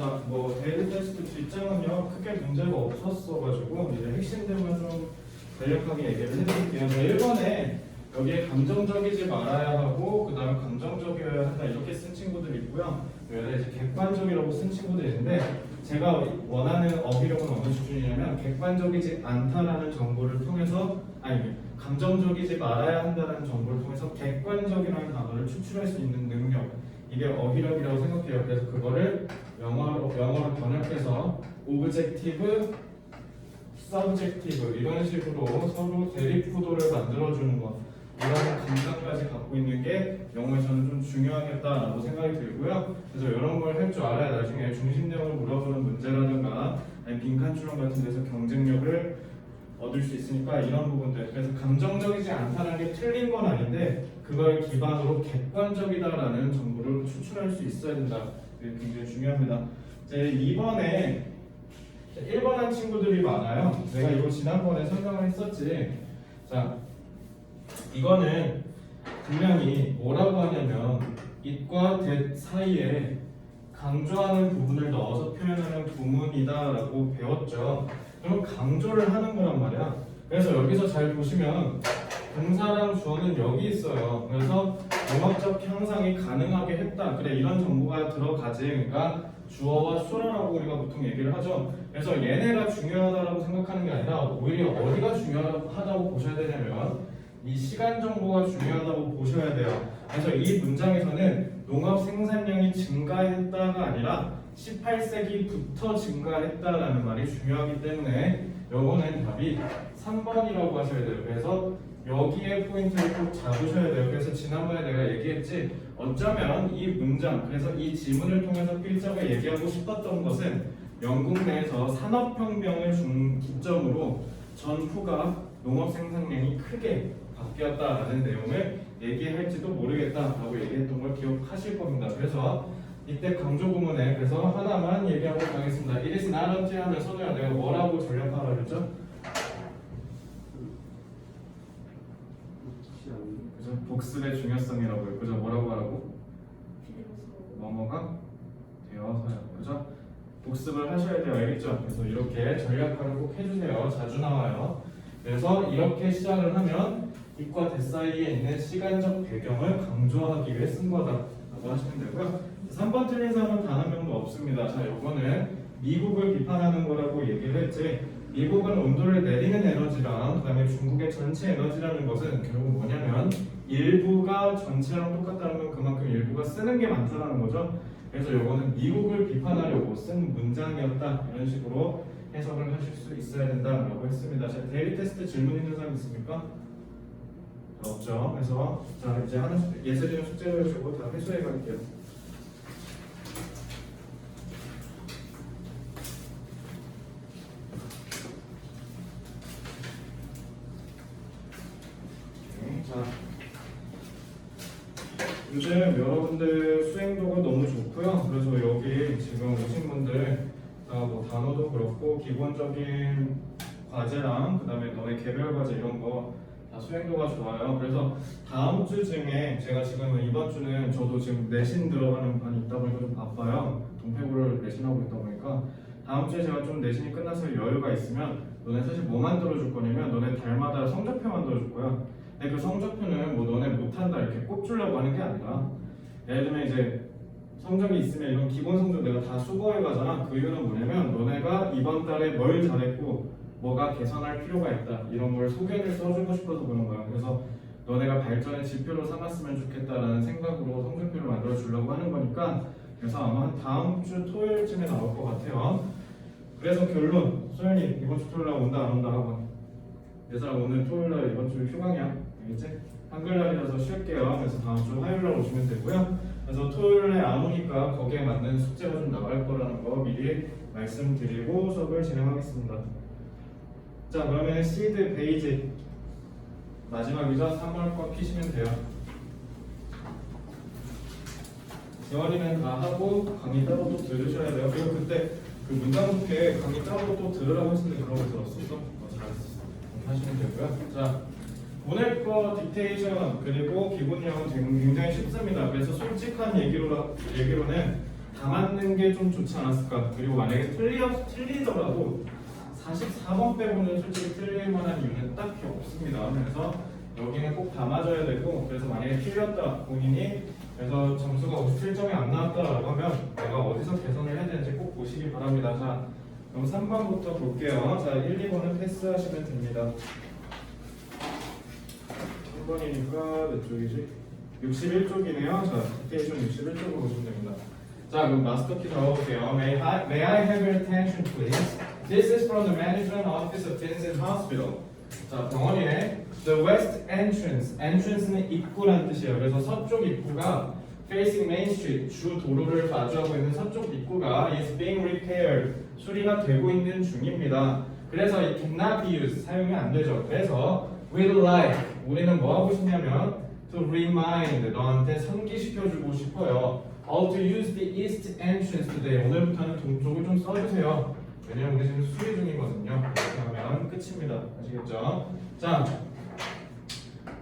자, 뭐 데일리 테스트 뒷장은요 크게 문제가 없었어가지고 이제 핵심들만 좀 간략하게 얘기를 해드릴게요. 자, 1번에 여기에 감정적이지 말아야 하고 그 다음에 감정적이어야 한다 이렇게 쓴 친구들 있고요. 여기다 이제 객관적이라고 쓴 친구들 있는데 제가 원하는 어휘력은 어느 수준이냐면 객관적이지 않다라는 정보를 통해서 아니 감정적이지 말아야 한다는 정보를 통해서 객관적이라는 단어를 추출할 수 있는 능력 이게 어휘력이라고 생각해요. 그래서 그거를 영어로 영어로 번역해서 오브젝티브, 서브젝티브 이런 식으로 서로 대립구도를 만들어주는 것 이런 감각까지 갖고 있는 게 영어에서는 좀 중요하겠다라고 생각이 들고요. 그래서 이런 걸 할 줄 알아야 나중에 중심 내용을 물어보는 문제라든가 빈칸 추론 같은 데서 경쟁력을 얻을 수 있으니까 이런 부분들. 그래서 감정적이지 않다는 게 틀린 건 아닌데 그걸 기반으로 객관적이다라는 정보를 추출할 수 있어야 된다. 굉장히 중요합니다. 이제 2번에 1번 한 친구들이 많아요. 내가 이거 지난번에 설명을 했었지. 자 이거는 분명히 뭐라고 하냐면 it과 that 사이에 강조하는 부분을 넣어서 표현하는 구문이다라고 배웠죠. 그럼 강조를 하는 거란 말이야. 그래서 여기서 잘 보시면 동사랑 주어는 여기 있어요. 그래서 종합적 형상이 가능하게 했다. 그래 이런 정보가 들어가지. 그러니까 주어와 수어라고 우리가 보통 얘기를 하죠. 그래서 얘네가 중요하다라고 생각하는 게 아니라 오히려 어디가 중요하다고 보셔야 되냐면 이 시간 정보가 중요하다고 보셔야 돼요. 그래서 이 문장에서는 농업 생산량이 증가했다가 아니라 18세기부터 증가했다라는 말이 중요하기 때문에 요거는 답이 3번이라고 하셔야 돼요. 그래서 여기에 포인트를 꼭 잡으셔야 돼요. 그래서 지난번에 내가 얘기했지 어쩌면 이 문장 그래서 이 지문을 통해서 필자가 얘기하고 싶었던 것은 영국 내에서 산업혁명을 중 기점으로 전후가 농업 생산량이 크게 바뀌었다라는 내용을 얘기할지도 모르겠다라고 얘기했던 걸 기억하실 겁니다. 그래서 이때 강조 구문에 그래서 하나만 얘기하고 가겠습니다. It is not until 하면 선우야 내가 뭐라고 전략하라 그랬죠? 그죠? 복습의 중요성이라고 요. 그죠? 뭐라고 하라고? 뭐뭐가 되어서요. 그죠? 복습을 하셔야 돼요. 알겠죠? 그래서 이렇게 전략화를 꼭 해주세요. 자주 나와요. 그래서 이렇게 시작을 하면 이과 대 사이에 있는 시간적 배경을 강조하기 위해 쓴 거다라고 하시면 되고요. 3번 틀린 사람은 단 한 명도 없습니다. 자, 요거는 미국을 비판하는 거라고 얘기를 했지. 미국은 온도를 내리는 에너지랑 그다음에 중국의 전체 에너지라는 것은 결국 뭐냐면 일부가 전체랑 똑같다는 건 그만큼 일부가 쓰는 게 많다는 거죠. 그래서 요거는 미국을 비판하려고 쓴 문장이었다 이런 식으로 해석을 하실 수 있어야 된다라고 했습니다. 자, 데일리 테스트 질문 있는 사람 있습니까? 없죠. 그래서 자 이제 하는 예술이는 숙제를 주고 다 회수해 갈게요. 네, 자 요즘 여러분들 수행도가 너무 좋고요. 그래서 여기 지금 오신 분들 다뭐 단어도 그렇고 기본적인 과제랑 그다음에 너네 개별 과제 이런 거 다 수행도가 좋아요. 그래서 다음 주쯤에 제가 지금 이번 주는 저도 지금 내신 들어가는 반이 있다 보니까 좀 바빠요. 동태고를 내신하고 있다 보니까 다음 주에 제가 좀 내신이 끝나서 여유가 있으면 너네 사실 뭐 만들어줄 거냐면 너네 달마다 성적표 만들어줄 거야. 근데 그 성적표는 뭐 너네 못한다 이렇게 꼽주려고 하는 게 아니라 예를 들면 이제 성적이 있으면 이런 기본 성적 내가 다 수거해 가잖아. 그 이유는 뭐냐면 너네가 이번 달에 뭘 잘했고 뭐가 개선할 필요가 있다 이런 걸 소견을 써주고 싶어서 그런 거야. 그래서 너네가 발전의 지표로 삼았으면 좋겠다라는 생각으로 성적표를 만들어 주려고 하는 거니까 그래서 아마 한 다음 주 토요일쯤에 나올 것 같아요. 그래서 결론 소연이 이번 주 토요일 날 온다 안 온다 하고 내 사람 오늘 토요일 날 이번 주 휴강이야 알겠지? 한글날이라서 쉴게요. 그래서 다음 주 화요일 날 오시면 되고요. 그래서 토요일에 안 오니까 거기에 맞는 숙제가 좀 나갈 거라는 거 미리 말씀드리고 수업을 진행하겠습니다. 자 그러면 시드 베이직 마지막이죠. 3월 거 피시면 돼요. 재원이는 다 하고 강의 따로 또 들으셔야 돼요. 그리고 그때 그 문장 속에 강의 따로 또 들으라고 했는데 그런 거 들었었어? 어, 잘했어. 그렇게 하시면 되고요. 자 보낼 거 딕테이션 그리고 기본 영은 지금 굉장히 쉽습니다. 그래서 솔직한 얘기로 얘기로는 다 맞는 게 좀 좋지 않았을까? 그리고 만약에 틀려 틀리더라도 44번 빼고는 솔직히 틀릴 만한 이유는 딱히 없습니다. 그래서 여기는 꼭 다 맞아야 되고 그래서 만약에 틀렸다 본인이 그래서 점수가 57점이 안 나왔다라고 하면 내가 어디서 개선을 해야 되는지 꼭 보시기 바랍니다. 자, 그럼 3번부터 볼게요. 자, 1, 2번은 패스하시면 됩니다. 3번이니까 몇 쪽이지? 61쪽이네요. 자, 디테이션 61쪽으로 보시면 됩니다. 자, 그럼 마스터키 적어볼게요. May I, may I have your attention, please? This is from the management office of Vincent Hospital. 자, 병원이네. The west entrance. entrance는 입구란 뜻이에요. 그래서 서쪽 입구가 facing Main Street, 주 도로를 마주하고 있는 서쪽 입구가 is being repaired. 수리가 되고 있는 중입니다. 그래서 it cannot be used. 사용이 안 되죠. 그래서 we'd like. 우리는 뭐 하고 싶냐면 to remind. 너한테 상기시켜주고 싶어요. How to use the east entrance today. 오늘부터는 동쪽을 좀 써주세요. 왜냐면 우리 지금 수리 중이거든요. 이렇게 하면 끝입니다. 아시겠죠? 자,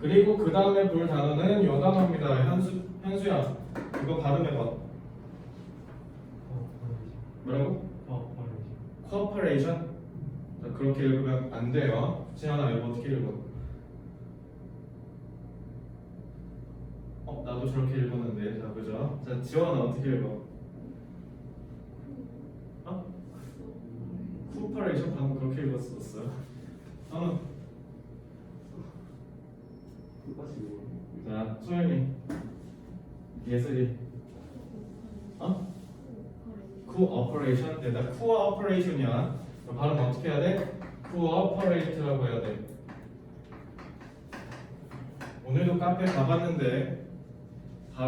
그리고 그 다음에 볼 단어는 요 단어입니다. 현수, 현수야, 이거 발음해봐. 뭐라고? 코퍼레이션? 자, 그렇게 읽으면 안 돼요. 지현아, 이거 어떻게 읽어? 어, 나도 저렇게 읽었는데, 자, 그죠? 자, 지원아 어떻게 읽어? 어? 코퍼레이션 방금 그렇게 읽었었어. 어, 자, 소연이, 예슬이, 어? 코어퍼레이션 내가 코어퍼레이션이야 발음 어떻게 해야 돼? 코어퍼레이트라고 해야 돼 오늘도 카페 가봤는데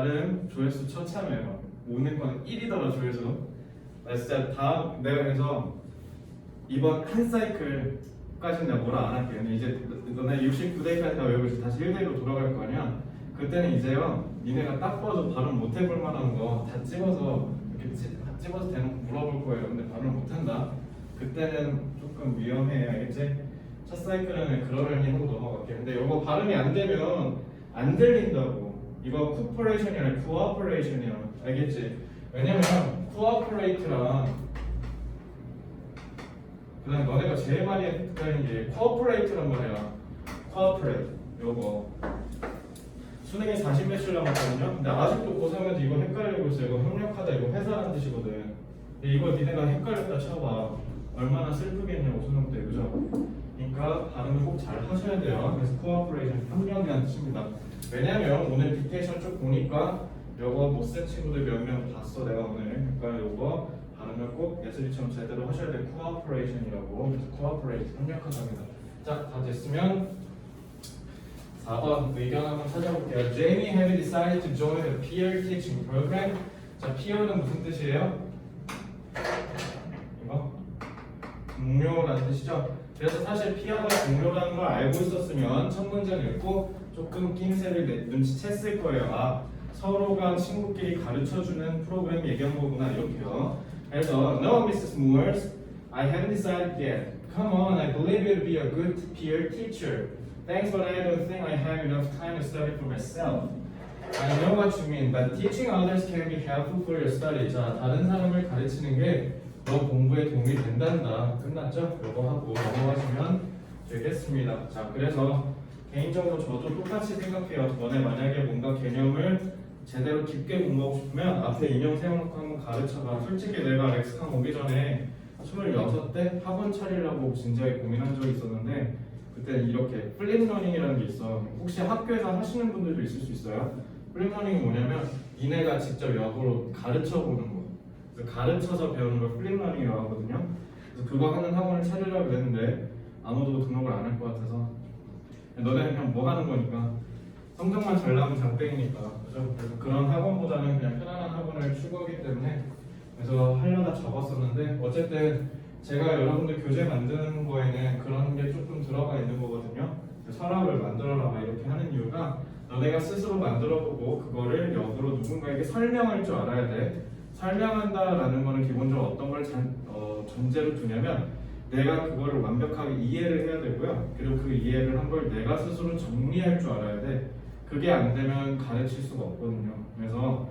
발음 조회수 처참해요. 오는 건 1이더라 조회수. 나 진짜 다음 내가 그래서 이번 한 사이클까지는 내가 뭐라 안 할게. 근데 이제 너네 69대까지 다 외우고 이제 다시 1대로 돌아갈 거 아니야? 그때는 이제요 니네가 딱 봐도 발음 못 해볼 만한 거 다 찍어서 이렇게 찌- 다 찍어서 대놓고 물어볼 거예요. 근데 발음 못 한다? 그때는 조금 위험해 알겠지? 첫 사이클은 그러려니 하고 넘어갈게 근데 이거 발음이 안 되면 안 들린다고 이거 코퍼레이션이 아니라 코어퍼레이션이야 알겠지? 왜냐면 코어퍼레이트랑 그다음 너네가 제일 많이 헷갈리는 게 코어퍼레이트란 말이야 코어퍼레이트 요거 수능이 40몇 줄 남았거든요. 근데 아직도 고3에도 이거 헷갈리고 있어요. 이거 협력하다 이거 회사라는 뜻이거든. 근데 이거 니네가 헷갈렸다 쳐봐. 얼마나 슬프겠냐고 수능 때 그죠? 그러니까 발음을 꼭 잘 하셔야 돼요. 그래서 코어퍼레이션 협력이라는 뜻입니다. 왜냐면 오늘 디테이션 쭉 보니까 요거 못쓴 친구들 몇 명 봤어 내가 오늘. 그러니까 요거 발음을 꼭 예슬이처럼 제대로 하셔야 돼. 코어퍼레이션이라고. 그래서 코어퍼레이트 협력하답니다. 자, 다 됐으면 4번 의견 한번 찾아볼게요. Jamie have decided to join the peer teaching program. 자, peer는 무슨 뜻이에요? 이거 동료라는 뜻이죠. 그래서 사실 peer가 동료라는 걸 알고 있었으면 첫 문장 읽고 조금 낌새를 내- 눈치챘을 거예요. 아, 서로가 친구끼리 가르쳐주는 프로그램 얘기한 거구나 이렇게요. 그래서 No, Mrs. Moores, I haven't decided yet. Come on, I believe you'll be a good peer teacher. Thanks, but I don't think I have enough time to study for myself. I know what you mean, but teaching others can be helpful for your study. 자, 다른 사람을 가르치는 게 너 공부에 도움이 된단다. 끝났죠? 이거 하고 넘어가시면 되겠습니다. 자, 그래서 개인적으로 저도 똑같이 생각해요. 너네 만약에 뭔가 개념을 제대로 깊게 공부하고 싶으면 앞에 인형 세워놓고 한번 가르쳐봐. 솔직히 내가 렉스칸 오기 전에 26대 학원 차리려고 진지하게 고민한 적이 있었는데 그때는 이렇게 플립러닝이라는 게 있어. 혹시 학교에서 하시는 분들도 있을 수 있어요. 플립러닝이 뭐냐면 니네가 직접 역으로 가르쳐 보는 거. 그래서 가르쳐서 배우는 걸 플립러닝이라고 하거든요. 그래서 그거 하는 학원을 차리려고 그랬는데 아무도 등록을 안 할 것 같아서 너네는 그냥 뭐 하는 거니까 성적만 잘 나오면 장땡이니까? 그래서 그런 학원보다는 그냥 편안한 학원을 추구하기 때문에 그래서 하려다 접었었는데 어쨌든 제가 여러분들 교재 만드는 거에는 그런 게 조금 들어가 있는 거거든요. 서랍을 만들어라 막 이렇게 하는 이유가 너네가 스스로 만들어보고 그거를 역으로 누군가에게 설명할 줄 알아야 돼. 설명한다라는 거는 기본적으로 어떤 걸 잔, 어, 전제로 두냐면 내가 그거를 완벽하게 이해를 해야 되고요. 그리고 그 이해를 한 걸 내가 스스로 정리할 줄 알아야 돼. 그게 안 되면 가르칠 수가 없거든요. 그래서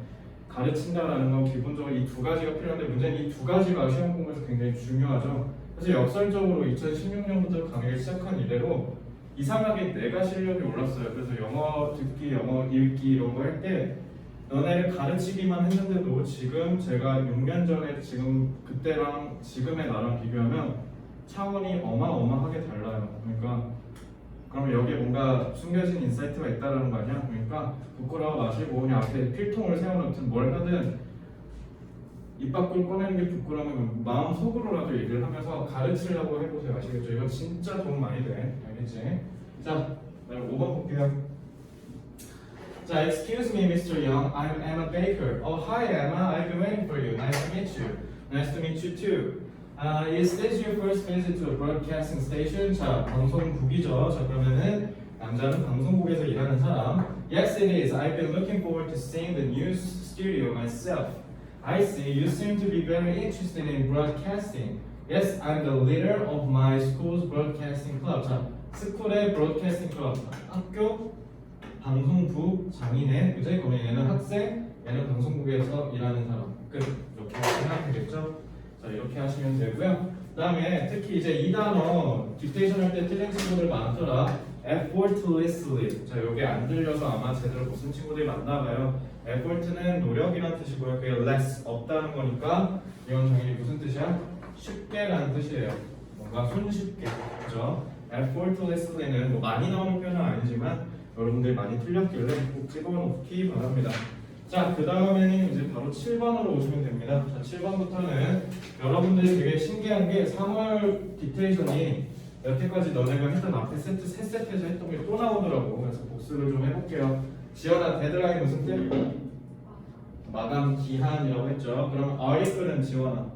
가르친다라는 건 기본적으로 이 두 가지가 필요한데 문제는 이 두 가지가 시험 공부에서 굉장히 중요하죠. 그래서 역설적으로 2016년부터 강의를 시작한 이래로 이상하게 내가 실력이 올랐어요. 그래서 영어 듣기, 영어 읽기 이런 거 할 때 너네를 가르치기만 했는데도 지금 제가 6년 전에 지금 그때랑 지금의 나랑 비교하면 차원이 어마어마하게 달라요. 그러니까 그럼 여기에 뭔가 숨겨진 인사이트가 있다는 거 아니야? 그러니까 부끄러워 마시고 그냥 앞에 필통을 세워놓든 뭘 하든 입 밖을 꺼내는 게 부끄러우면 마음 속으로라도 얘기를 하면서 가르치려고 해보세요. 아시겠죠? 이거 진짜 도움 많이 돼. 알겠지? 자, 네, 5번 볼게요. 자, excuse me, Mr. Young. I'm Emma Baker. Oh, hi, Emma. I've been waiting for you. Nice to meet you. Nice to meet you too. Uh, this your first visit to a broadcasting station? 자, 방송국이죠. 자, 그러면은 남자는 방송국에서 일하는 사람. Yes, it is. I've been looking forward to seeing the news studio myself. I see. You seem to be very interested in broadcasting. Yes, I'm the leader of my school's broadcasting club. 자, 스쿨의 브로드캐스팅 클럽. 학교 방송부 장인의 그죠? 그러면 얘는 학생, 얘는 방송국에서 일하는 사람. 끝. 이렇게 하시면 되겠죠? 자 이렇게 하시면 되고요. 그다음에 특히 이제 이 단어 딕테이션 할 때 틀린 친구들 많더라. effortlessly. 자 여기 안 들려서 아마 제대로 못쓴 친구들이 많나 봐요. effort는 노력이란 뜻이고요. 그게 less 없다는 거니까 이건 당연히 무슨 뜻이야? 쉽게라는 뜻이에요. 뭔가 손쉽게. 그죠? effortlessly는 뭐 많이 나오는 표현은 아니지만 여러분들이 많이 틀렸길래 꼭 찍어놓기 바랍니다. 자, 그 다음에는 이제 바로 7번으로 오시면 됩니다. 자, 7번부터는 여러분들이 되게 신기한 게 3월 디테이션이 여태까지 너네가 했던 앞에 세트, 세 세트에서 했던 게 또 나오더라고. 그래서 복습을 좀 해볼게요. 지연아, 데드라인 무슨 뜻? 마감 기한이라고 했죠. 그럼 article은 지원아.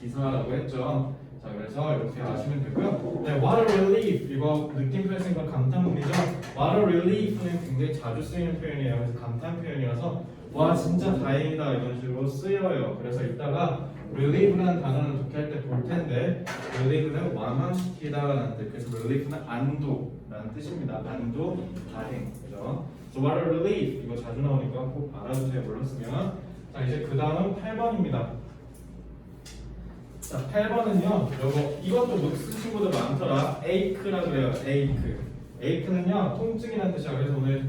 기사라고 했죠. 자, 그래서 이렇게 아시면 되고요. 네, what a relief 이거 느낌표 생각 감탄문이죠. what a relief는 굉장히 자주 쓰이는 표현이에요. 그래서 감탄 표현이라서 와 진짜 다행이다 이런 식으로 쓰여요. 그래서 이따가 relieve라는 단어는 독해 할때 볼 텐데 relieve는 완화시키다라는 뜻. 그래서 relief는 안도라는 뜻입니다. 안도, 다행, 그죠? So what a relief 이거 자주 나오니까 꼭 알아두세요. 몰랐으면 자 이제 그 다음은 8번입니다. 자, 8번은요. 요거 이것도 못 쓰신 친구들 많더라. ache라고 해요. ache. ache는요. 통증이라는 뜻이야. 그래서 오늘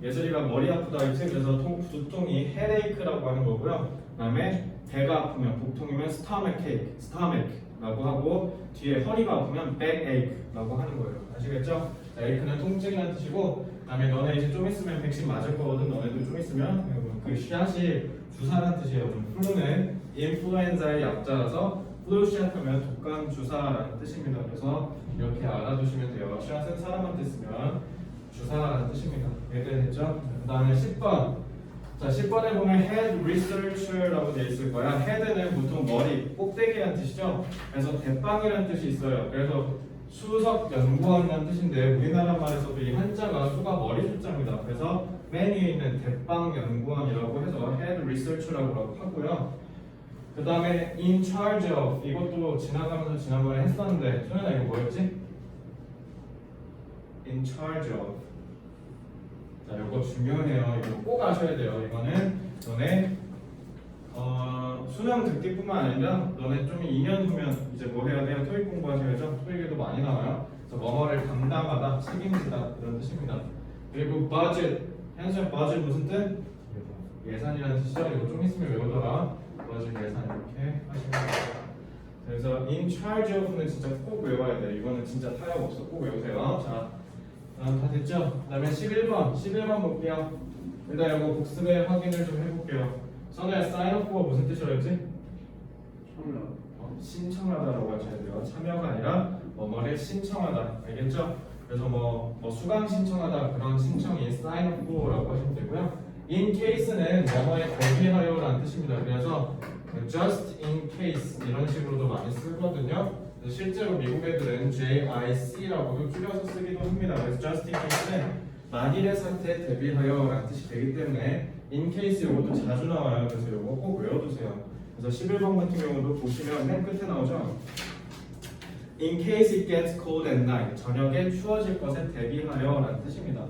예슬이가 머리 아프다 했지. 그래서 통, 두통이 headache라고 하는 거고요. 그다음에 배가 아프면 복통이면 stomachache, stomach라고 하고 뒤에 허리가 아프면 backache라고 하는 거예요. 아시겠죠? 자, ache는 통증이라는 뜻이고 그다음에 너네 이제 좀 있으면 백신 맞을 거거든. 너네도 좀 있으면 그 씨앗이 주사라는 뜻이에요. 플루는 인플루엔자의 약자라서 플루시앗 하면 독감 주사라는 뜻입니다. 그래서 이렇게 알아두시면 돼요. 씨앗은 사람한테 쓰면 주사라는 뜻입니다. 이해됐죠? 그 다음에 10번. 자, 10번에 보면 head researcher라고 되어 있을 거야. head는 보통 머리, 꼭대기라는 뜻이죠. 그래서 대빵이라는 뜻이 있어요. 그래서 수석 연구원이라는 뜻인데 우리나라 말에서도 이 한자가 수가 머리 숫자입니다. 그래서 맨 위에 있는 대빵 연구원이라고 해서 head researcher라고 하고요. 그 다음에 in charge of 이것도 지나가면서 지난번에 했었는데 소연아 이거 뭐였지? in charge of. 자 이거 중요해요. 이거 꼭 아셔야 돼요. 이거는 너네 어, 수능 듣기뿐만 아니라 너네 좀 2년 후면 이제 뭐 해야 돼요? 토익 공부하셔야죠? 토익에도 많이 나와요. 그래서 뭐뭐를 담당하다 책임지다 이런 뜻입니다. 그리고 budget. 현수형 budget 무슨 뜻? 예산이라는 뜻이죠? 이거 좀 있으면 외우더라 budget 예산 이렇게 하시면 됩니다. 그래서 in charge of는 진짜 꼭 외워야 돼요. 이거는 진짜 타협 없어. 꼭 외우세요. 자 다음 다 됐죠? 그 다음에 11번. 11번 볼게요. 일단 이거 복습의 확인을 좀 해볼게요. up for 무슨 뜻이라 했지? 어, 신청하다라고 하셔야 돼요. 참여가 아니라 뭐뭐를 신청하다. 알겠죠? 그래서 뭐, 뭐 수강 신청하다 그런 신청이 sign up for라고 하시면 되고요 in case는 뭐뭐에 대비하여라는 뜻입니다 그래서 just in case 이런 식으로도 많이 쓰거든요 실제로 미국 애들은 JIC라고도 줄여서 쓰기도 합니다. 그래서 just in case는 만일의 상태에 대비하여라는 뜻이 되기 때문에 in case 이것도 자주 나와요. 그래서 이거 꼭 외워두세요. 그래서 11번 같은 경우도 보시면 맨 끝에 나오죠. In case it gets cold at night. 저녁에 추워질 것에 대비하여라는 뜻입니다.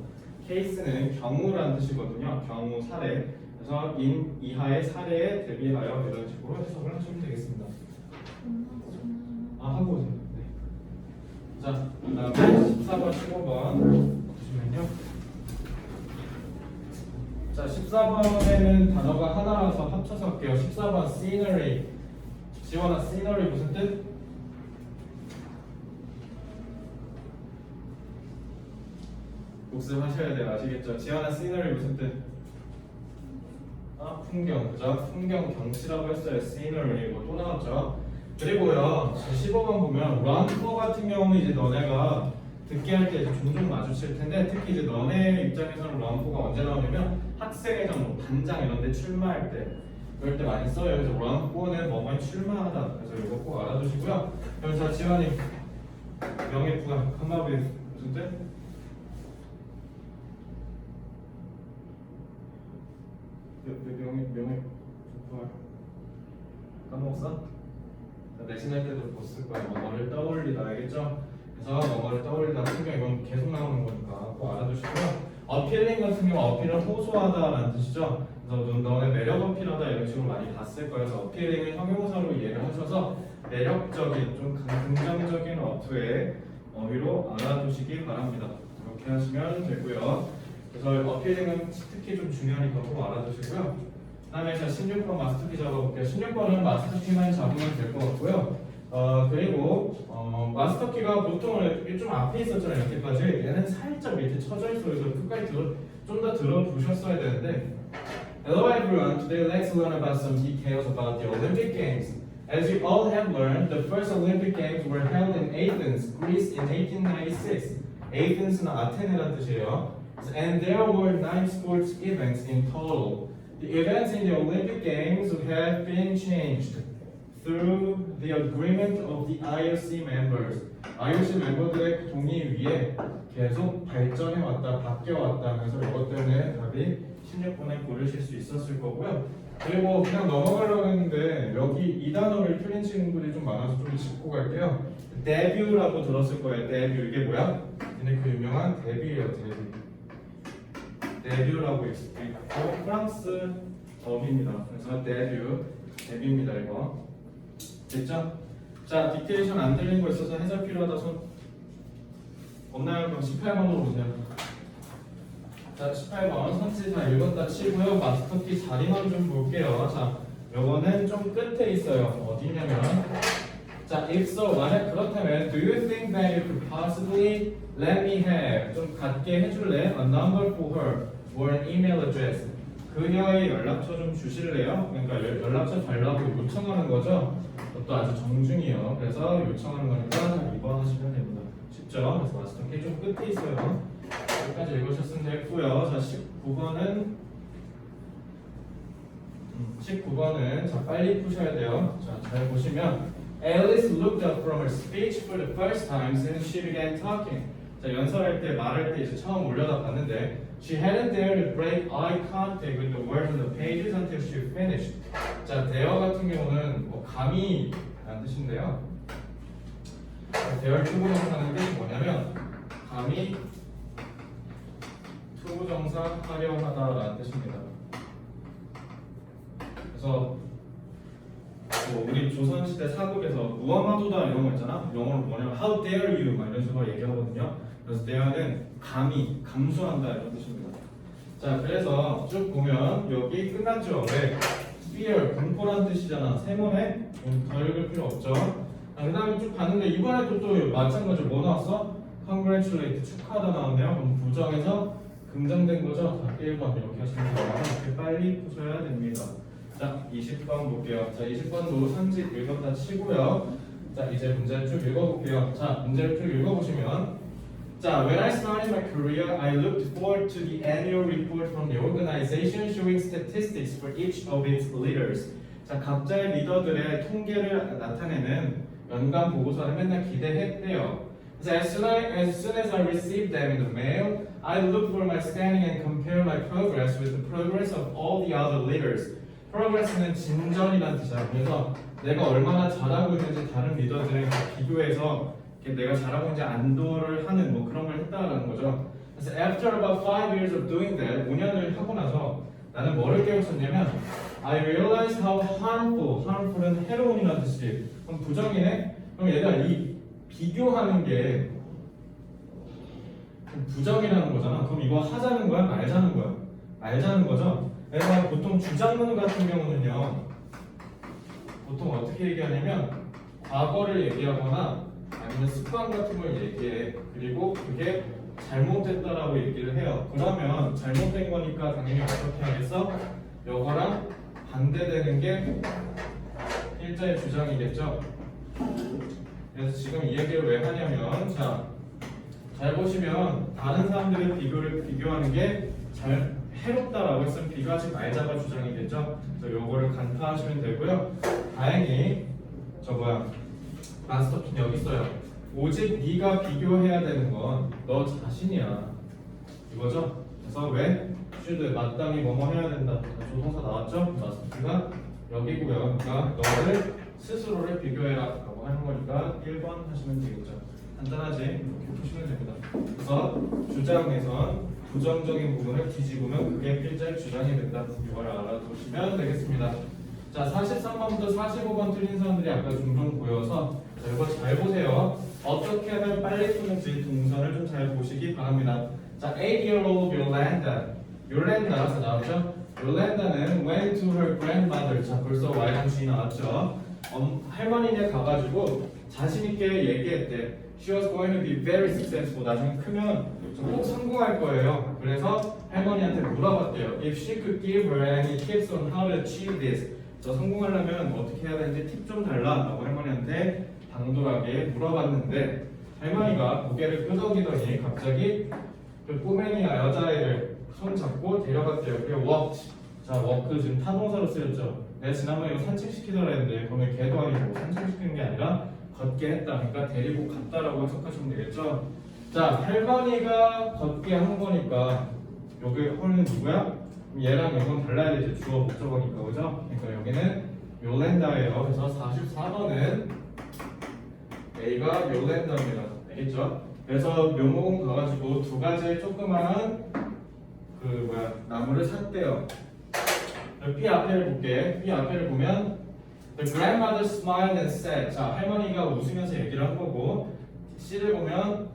케이스는 경우라는 뜻이거든요. 경우 사례. 그래서 인 이하의 사례에 대비하여 이런 식으로 해석을 하시면 되겠습니다. 아 하고 오세요. 네. 자, 그다음에 14번, 15번 보시면요. 자, 14번에는 단어가 하나라서 합쳐서 할게요. 14번 scenery. 지원아 scenery 무슨 뜻? 복습하셔야 돼요. 아시겠죠? 지원아 scenery? 아, 풍경. 그죠? 풍경 경치라고 했어요. scenery. 이거 또 나왔죠? 그리고요. 15번 보면 런커 같은 경우는 이제 너네가 듣게 할 때 종종 마주칠 텐데 특히 이제 너네 입장에서는 런커가 언제 나오냐면 학생회장, 뭐 반장 이런 데 출마할 때 그럴 때 많이 써요. 그래서 런커는 뭐뭐에 출마하다. 그래서 이거 꼭 알아두시고요. 그럼 자 지환이 명예 부가 한마디 무슨 뜻? 명- 명예 부활 까먹었어? 자, 내신할 때도 봤을 거야. 뭐뭐를 떠올리다 알겠죠? 그래서 뭐뭐를 떠올리다 풍경 이건 계속 나오는 거니까 꼭 알아두시고요. 어필링 같은 경우 어필을 호소하다라는 뜻이죠. 그래서 너- 너의 매력 어필하다 이런 식으로 많이 봤을 거예요. 그래서 어필링을 형용사로 이해를 하셔서 매력적인 좀 긍정적인 어투의 어휘로 알아두시기 바랍니다. 이렇게 하시면 되고요. 그래서 어필링은 특히 좀 중요하니까 꼭 알아두시고요. 다음에 자 16번 마스터키 잡아볼게요. 16번은 마스터키만 잡으면 될 것 같고요. 어 그리고 어, 마스터키가 보통 이렇게 좀 앞에 있었잖아요. 이렇게까지 얘는 살짝 밑에 쳐져 있어. 그래서 끝까지 들어 좀더 들어보셨어야 되는데. Hello everyone. Today let's learn about some details about the Olympic Games. As you all have learned, the first Olympic Games were held in Athens, Greece in 1896. Athens는 아테네라는 뜻이에요. And there were nine sports events in total. The events in the Olympic Games have been changed through the agreement of the IOC members. IOC 멤버들의 동의 위에 계속 발전해 왔다, 바뀌어 왔다. 그래서 이것 때문에 답이 16번에 고르실 수 있었을 거고요. 그리고 그냥 넘어가려고 했는데 여기 이 단어를 틀린 친구들이 좀 많아서 좀 짚고 갈게요. 데뷔라고 들었을 거예요. 데뷔 이게 뭐야? 얘네 그 유명한 데뷔예요. 데뷔. 데뷔라고 있고 프랑스 법입니다. 그래서 데뷔, 데뷔입니다 이거. 됐죠? 자, 딕테이션 안 들린 거 있어서 해설 필요하다 손? 그럼 18번으로 보세요. 자, 18번 선지 다 읽었다 치고요. 마스터키 자리만 좀 볼게요. 자, 요거는 좀 끝에 있어요. 어디냐면 자, if so, 만약 그렇다면 Do you think that you could possibly let me have 좀 갖게 해줄래? A number for her or an email address 그녀의 연락처 좀 주실래요? 그러니까 연- 연락처 달라고 요청하는 거죠. 그것도 아주 정중이요. 그래서 요청하는 거니까 2번 하시면 됩니다. 쉽죠? 그래서 마스터 K 좀 끝에 있어요. 여기까지 읽으셨으면 됐고요. 자, 19번은 19번은 자 빨리 푸셔야 돼요. 자, 잘 보시면 Alice looked up from her speech for the first time since she began talking. 자, 연설할 때 말할 때 이제 처음 올려다 봤는데 She hadn't dared to break eye contact with the words on the pages until she finished. 자, 대어 같은 경우는 뭐 감히 라는 뜻인데요. 대어를 투부정사하는 뜻이 뭐냐면 감히 투부정사 하려 하다라는 뜻입니다. 그래서 뭐 우리 조선시대 사극에서 무함하도다 이런 거 있잖아. 영어로 뭐냐면 How dare you 막 이런 식으로 얘기하거든요. 그래서 dare는 감히 감수한다 이런 뜻입니다. 자 그래서 쭉 보면 여기 끝났죠. 왜? fear 공포란 뜻이잖아. 세모네 음, 더 읽을 필요 없죠. 자, 그다음에 쭉 봤는데 이번에도 또 마찬가지로 뭐 나왔어? congratulate 축하하다 나왔네요. 그럼 부정에서 긍정된 거죠. 자 1번 이렇게 하시면 돼요. 이렇게 빨리 푸셔야 됩니다. 자 20번 볼게요. 자 20번도 선지 읽었다 치고요. 자 이제 문제를 쭉 읽어볼게요. 자 문제를 쭉 읽어보시면 자, when I started my career, I looked forward to the annual report from the organization showing statistics for each of its leaders. 자, 각자의 리더들의 통계를 나타내는 연간 보고서를 맨날 기대했대요. So as soon, I, as soon as I received them in the mail, I looked for my standing and compare my progress with the progress of all the other leaders. progress는 진전이라는 뜻이야. 그래서 내가 얼마나 잘하고 있는지 다른 리더들이랑 비교해서 이렇게 내가 잘하고 있는지 안도를 하는 뭐 그런 걸 했다라는 거죠. 그래서 after about five years of doing that, 5년을 하고 나서 나는 뭐를 깨우쳤냐면 I realized how harmful, harmful은 해로운이라는 뜻이 그럼 부정이네? 그럼 얘들아 이 비교하는 게 부정이라는 거잖아. 그럼 이거 하자는 거야? 말자는 거야? 말자는 거죠? 그래서 보통 주장문 같은 경우는요. 보통 어떻게 얘기하냐면 과거를 얘기하거나 아니면 습관 같은 걸 얘기해. 그리고 그게 잘못됐다라고 얘기를 해요. 그러면 잘못된 거니까 당연히 어떻게 하겠어? 요거랑 반대되는 게 일자의 주장이겠죠. 그래서 지금 이 얘기를 왜 하냐면 자, 잘 보시면 다른 사람들의 비교를 비교하는 게 잘 해롭다라고 했으면 비교하지 말자가 주장이겠죠. 그래서 요거를 간파하시면 되고요. 다행히 저 뭐야 마스터핀 여기 있어요. 오직 네가 비교해야 되는 건 너 자신이야. 이거죠? 그래서 왜? should 마땅히 뭐뭐 해야 된다. 조동사 나왔죠? 마스터핀가 여기고요. 그러니까 너를 스스로를 비교해라 라고 하는 거니까 1번 하시면 되겠죠. 간단하지? 이렇게 푸시면 됩니다. 그래서 주장에선 부정적인 부분을 뒤집으면 그게 필자의 주장이 된다. 이걸 알아두시면 되겠습니다. 자, 43번부터 45번 틀린 사람들이 아까 종종 보여서 자, 이거 잘 보세요. 어떻게 하면 빨리 푸는지 동선을 좀 잘 보시기 바랍니다. 자, 8-year-old Yolanda. 요란다라서 나왔죠? 요란다는 went to her grandmother. 자, 벌써 Y형식이 나왔죠? 엄, 할머니네 가가지고 자신 있게 얘기했대. She was going to be very successful. 나중에 크면 꼭 성공할 거예요. 그래서 할머니한테 물어봤대요. If she could give her any tips on how to achieve this. 저 성공하려면 어떻게 해야 되는지 팁 좀 달라라고 할머니한테 당돌하게 물어봤는데 할머니가 고개를 끄덕이더니 갑자기 그 꼬맹이와 여자애를 손 잡고 데려갔대요. 그게 walked. 자, walk 지금 타동사로 쓰였죠. 내가 지난번에 이거 산책시키더라 했는데 그러면 걔도 아니고 산책시키는 게 아니라 걷게 했다. 그러니까 데리고 갔다라고 해석하시면 되겠죠. 자, 할머니가 걷게 한 거니까 여기 헐는 누구야? 얘랑 이건 달라야 되지. 주어 목적어니까 그죠? 그러니까 여기는 요랜다예요. 그래서 44번은 A가 요랜다입니다. 알겠죠? 그래서 묘목은 가가지고 두 가지 조그마한 그 뭐야 나무를 샀대요. P 앞에를 볼게. P 앞에를 보면 The grandmother smiled and said. 자 할머니가 웃으면서 얘기를 한 거고 C를 보면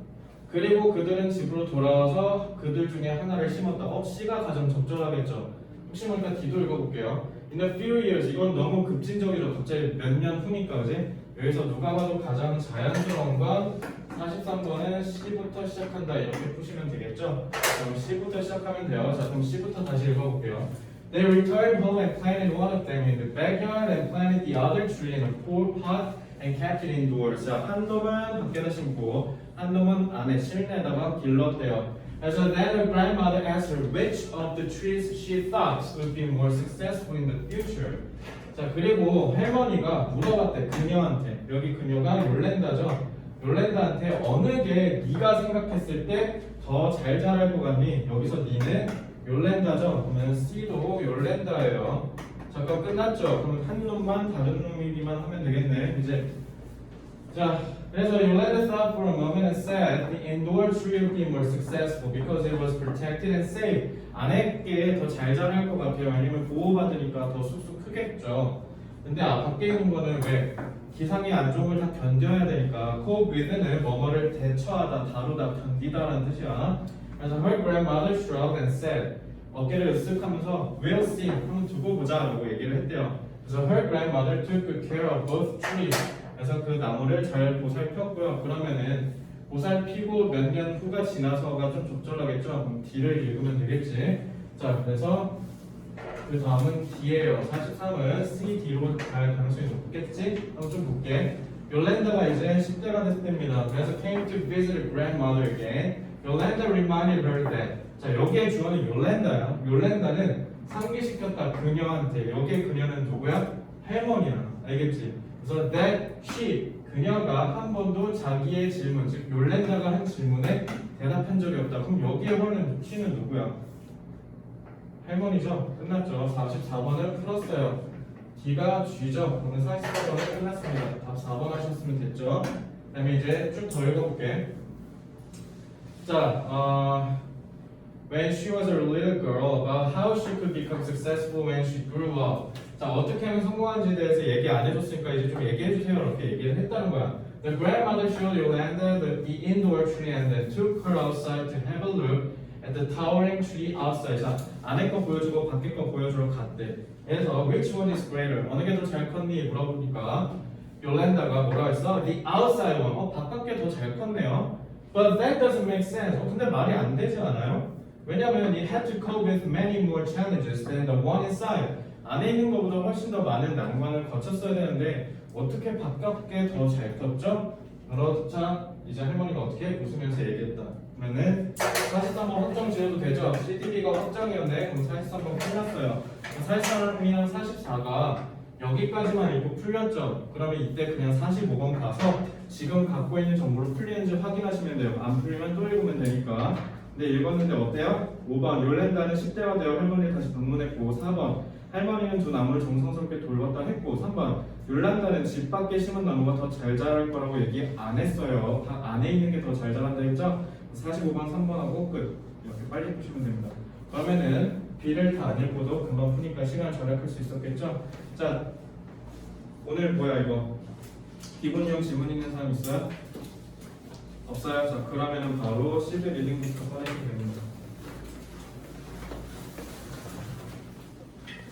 그리고 그들은 집으로 돌아와서 그들 중에 하나를 심었다. 어, C가 가장 적절하겠죠. 혹시 모르니까 D도 읽어볼게요. In a few years 이건 너무 급진적이죠. 갑자기 몇 년 후니까 그지? 여기서 누가 봐도 가장 자연스러운 건 43번은 C부터 시작한다 이렇게 푸시면 되겠죠? 그럼 C부터 시작하면 돼요. 자 그럼 C부터 다시 읽어볼게요. They returned home and planted one of them in the backyard and planted the other tree in a cool pot and kept it indoors. 자, 한 놈은 밖에다 심고 한 놈은 안에 실내에다가 길렀대요. And so then her grandmother asked her which of the trees she thought would be more successful in the future. 자, 그리고 할머니가 물어봤대 그녀한테. 여기 그녀가 욜랜다죠. 욜랜다한테 어느 게 네가 생각했을 때 더 잘 자랄 것 같니? 여기서 니는 욜랜다죠. 그러면 C도 욜랜다예요. 잠깐 끝났죠. 그럼 한 놈만 다른 놈이기만 하면 되겠네. 이제 자, 그래서 Yolanda thought for a moment and said the indoor tree be more successful because it was protected and safe. 안에 게 더 잘 자랄 것 같아요. 왜냐면 보호받으니까 더 쑥쑥 크겠죠. 근데 아, 밖에 있는 거는 왜 기상의 안 좋은 걸다 견뎌야 되니까 cope with는 뭐뭐를 대처하다, 다루다, 견디다라는 뜻이야. 그래서 her grandmother shrugged and said 어깨를 으쓱하면서 we'll see 한번 두고 보자라고 얘기를 했대요. 그래서 her grandmother took good care of both trees. 그래서 그 나무를 잘 보살폈고요. 그러면은 보살피고 몇 년 후가 지나서가 좀 적절하겠죠. 그럼 D를 읽으면 되겠지. 자, 그래서 그 다음은 D예요. 43은 C, D로 갈 가능성이 높겠지? 한번 좀 볼게. 요랜다가 이제 10대가 됐을 때입니다. 그래서 came to visit her grandmother again. Yolanda reminded her that. 자, 여기에 주어는 요랜다야. 요랜다는 상기시켰다 그녀한테. 여기에 그녀는 누구야? 할머니야. 알겠지? 그래서 that she 그녀가 한 번도 자기의 질문, 즉 요랜다가 한 질문에 대답한 적이 없다. 그럼 여기에 하는 she는 누구야? 할머니죠. 끝났죠. 44번을 풀었어요. D가 G죠. 오늘 44번을 끝났습니다. 답 4번 하셨으면 됐죠. 그 다음에 이제 쭉 더 읽어볼게. 자, 어, when she was a little girl about how she could become successful when she grew up. 자, 어떻게 하면 성공한지에 대해서 얘기 안 해줬으니까 이제 좀 얘기해 주세요. 이렇게 얘기를 했다는 거야. The grandmother showed Yolanda the indoor tree and then took her outside to have a look at the towering tree outside. 자, 안에 거 보여주고 밖에 거 보여주러 갔대. 그래서 which one is greater? 어느 게 더 잘 컸니? 물어보니까 요란다가 뭐라 했어? The outside one. 어, 바깥 게 더 잘 컸네요. But that doesn't make sense. 어, 근데 말이 안 되지 않아요? 왜냐면 it had to cope with many more challenges than the one inside. 안에 있는 것보다 훨씬 더 많은 난관을 거쳤어야 되는데 어떻게 바깥게 더 잘 컸죠? 그렇자 이제 할머니가 어떻게 웃으면서 얘기했다. 그러면은 43번 확정 지어도 되죠? CDB가 확정이었네. 그럼 43번 풀렸어요. 43이랑 44가 여기까지만 읽고 풀렸죠? 그러면 이때 그냥 45번 가서 지금 갖고 있는 정보를 풀리는지 확인하시면 돼요. 안 풀리면 또 읽으면 되니까. 근데 읽었는데 어때요? 5번 요렌다는 10대가 되어 할머니를 다시 방문했고 4번 할머니는 두 나무를 정성스럽게 돌봤다 했고 3번 율란다는 집 밖에 심은 나무가 더 잘 자랄 거라고 얘기 안 했어요. 다 안에 있는 게 더 잘 자란다 했죠? 45번 3번하고 끝. 이렇게 빨리 푸시면 됩니다. 그러면은 B를 다 안 읽고도 금방 푸니까 시간을 절약할 수 있었겠죠? 자 오늘 뭐야 이거 기본형 지문 있는 사람 있어요? 없어요? 자 그러면은 바로 시드 리딩부터 꺼내시면 됩니다.